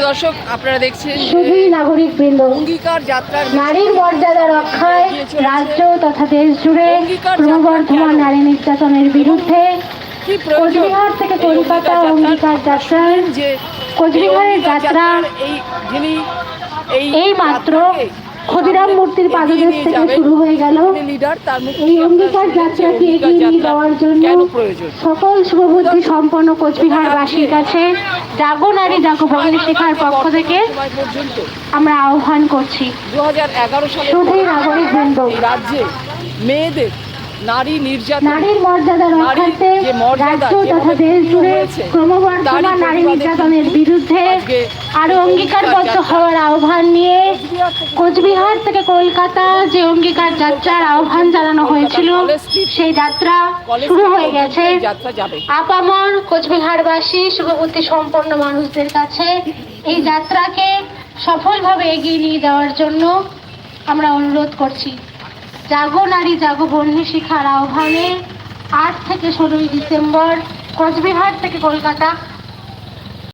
দর্শক আপনারা দেখছেন শুধুই নাগরিক বৃন্দ অঙ্গীকার যাত্রার নারীর মর্যাদা রক্ষায় রাজ্য তথা দেশ জুড়ে ক্রমবর্ধমান নারী নির্যাতনের বিরুদ্ধে কোচবিহার থেকে কলকাতা অঙ্গীকার যাত্রার কোচবিহারের যাত্রা এই মাত্র ক্ষুদিরাম মূর্তির পাদদেশ থেকে শুরু হয়ে গেল। এই অঙ্গীকার যাত্রাকে এগিয়ে নিয়ে যাওয়ার জন্য সকল শুভবুদ্ধি সম্পন্ন কোচবিহারবাসীর কাছে জাগো নারী জাগো ভবানী শেখার পক্ষ থেকে আমরা আহ্বান করছি। শুধুই নাগরিক বৃন্দ। রাজ্যে মেয়েদের নারী নির্যাতন নারীর মর্যাদা রক্ষার্থে রাজ্য তথা দেশ জুড়ে ক্রমবর্ধমান নারী নির্যাতনের বিরুদ্ধে আরও অঙ্গীকারবদ্ধ হওয়ার আহ্বান নিয়ে কোচবিহার থেকে কলকাতা যে অঙ্গীকার যাত্রার আহ্বান জানানো হয়েছিল সেই যাত্রা শুরু হয়ে গেছে। আপামর কোচবিহারবাসী শুভবুদ্ধি সম্পন্ন মানুষদের কাছে এই যাত্রাকে সফলভাবে এগিয়ে নিয়ে যাওয়ার জন্য আমরা অনুরোধ করছি। জাগো নারী জাগো বন্ধু শিখার আহ্বানে আট থেকে ষোলোই ডিসেম্বর কোচবিহার থেকে কলকাতা